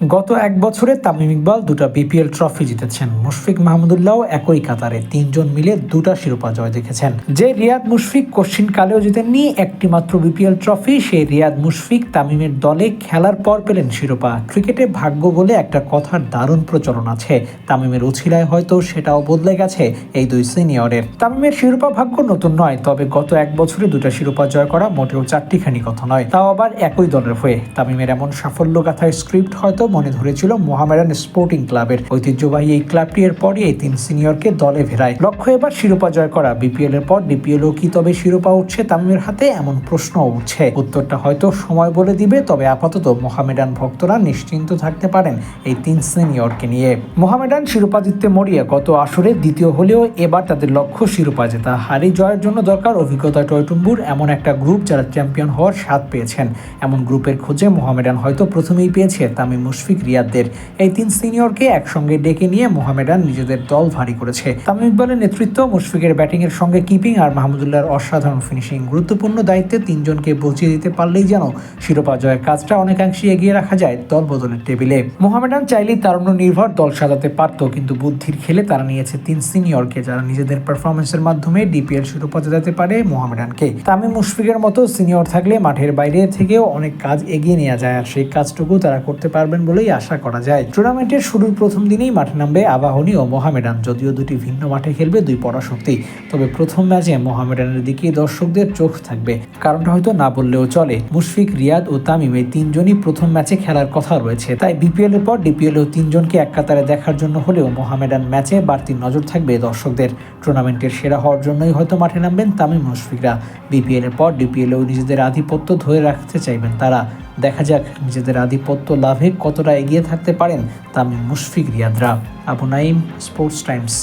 গত এক বছরে তামিম ইকবাল দুটা বিপিএল ট্রফি জিতেছেন। মুশফিক মাহমুদুল্লাহ একই কাতারে তিনজন মিলে দুটা শিরোপা জয় দেখেছেন। যে রিয়াদ মুশফিক কোশ্চিন কালেও জিতেননি একটি মাত্র বিপিএল ট্রফি, সেই রিয়াদ মুশফিক তামিমের দলে খেলার পর পেলেন শিরোপা। ক্রিকেটে ভাগ্য বলে একটা কথার দারুণ প্রচলন আছে। তামিমের উছিলায় হয়তো সেটাও বদলে গেছে এই দুই সিনিয়রের। তামিমের শিরোপা ভাগ্য নতুন নয়, তবে গত এক বছরে দুটা শিরোপা জয় করা মোটেও চারটিখানি কথা নয়। তাও আবার একই দলের হয়ে তামিমের এমন সাফল্য গাথার স্ক্রিপ্ট হয়তো মনে ধরেছিল মোহামেডান স্পোর্টিং ক্লাবের ঐতিহ্যবাহী এই ক্লাবটি এর পরই এই তিন সিনিয়রকে দলে ভেড়ায় লক্ষ্য এবার শিরোপা জয় করা। বিপিএল এর পর ডিপিএল ও কি তবে শিরোপা উঠছে তামিমের হাতে এমন প্রশ্ন উঠছে। উত্তরটা হয়তো সময় বলে দিবে, তবে আপাতত মোহামেডান ভক্তরা নিশ্চিন্ত থাকতে পারেন এই তিন সিনিয়রকে নিয়ে। মোহামেডান শিরোপা জিততে মরিয়া গত আসরে দ্বিতীয় হলেও এবার তাদের লক্ষ্য শিরোপা জেতা। হারি জয়ের জন্য দরকার অভিজ্ঞতা টয়টুম্বুর এমন একটা গ্রুপ যারা চ্যাম্পিয়ন হওয়ার স্বাদ পেয়েছেন। এমন গ্রুপের খোঁজে মোহামেডান হয়তো প্রথমেই পেয়েছে তামিম মুশফিক রিয়াদদের। এই তিন সিনিয়রকে একসঙ্গে ডেকে নিয়ে মোহামেডান নিজেদের দল ভারী করেছে। তামিম ইকবালের নেতৃত্ব মুশফিকের ব্যাটিং এর সঙ্গে কিপিং আর মাহমুদুল্লাহর অসাধারণ ফিনিশিং। গুরুত্বপূর্ণ দায়িত্বে তিনজনকে বুঝিয়ে দিতে পারলেই যেন শিরোপা জয়ের কাজটা অনেকাংশে এগিয়ে রাখা যায় দল বদলের টেবিলে। মোহামেডান চাইলেই তারুণ্য নির্ভর দল সাজাতে পারত, কিন্তু বুদ্ধির খেলে তারা নিয়েছে তিন সিনিয়রকে, যারা নিজেদের পারফরমেন্সের মাধ্যমে ডিপিএল শিরোপা জেতাতে পারে মোহামেডানকে। তামিম মুশফিকের মতো সিনিয়র থাকলে মাঠের বাইরে থেকেও অনেক কাজ এগিয়ে নেওয়া যায়, আর সেই কাজটুকু তারা করতে পারবেন বলেই আশা করা যায়। টুর্নামেন্টের শুরুর প্রথম দিনেই মাঠে নামবে আবাহনী ও মোহামেডান। যদিও দুটি ভিন্ন মাঠে খেলবে দুই পরাশক্তি। তবে প্রথম ম্যাচে মোহামেডানের দিকেই দর্শকদের চোখ থাকবে। কারণটা হয়তো না বললেও চলে, মুশফিক, রিয়াদ ও তামিম এই তিনজনই প্রথম ম্যাচে খেলার কথা রয়েছে। তাই বিপিএল এর পর ডিপিএল ও তিনজনকে এক কাতারে দেখার জন্য হলেও মোহামেডান ম্যাচে বাড়তি নজর থাকবে দর্শকদের। টুর্নামেন্টের সেরা হওয়ার জন্যই হয়তো মাঠে নামবেন তামিম মুশফিকরা। বিপিএল এর পর ডিপিএলেও নিজেদের আধিপত্য ধরে রাখতে চাইবেন তারা। দেখা যাক নিজেদের আধিপত্য লাভে কতটা এগিয়ে থাকতে পারেন তামিম মুশফিক রিয়াদরা আবু নাইম স্পোর্টস টাইমস।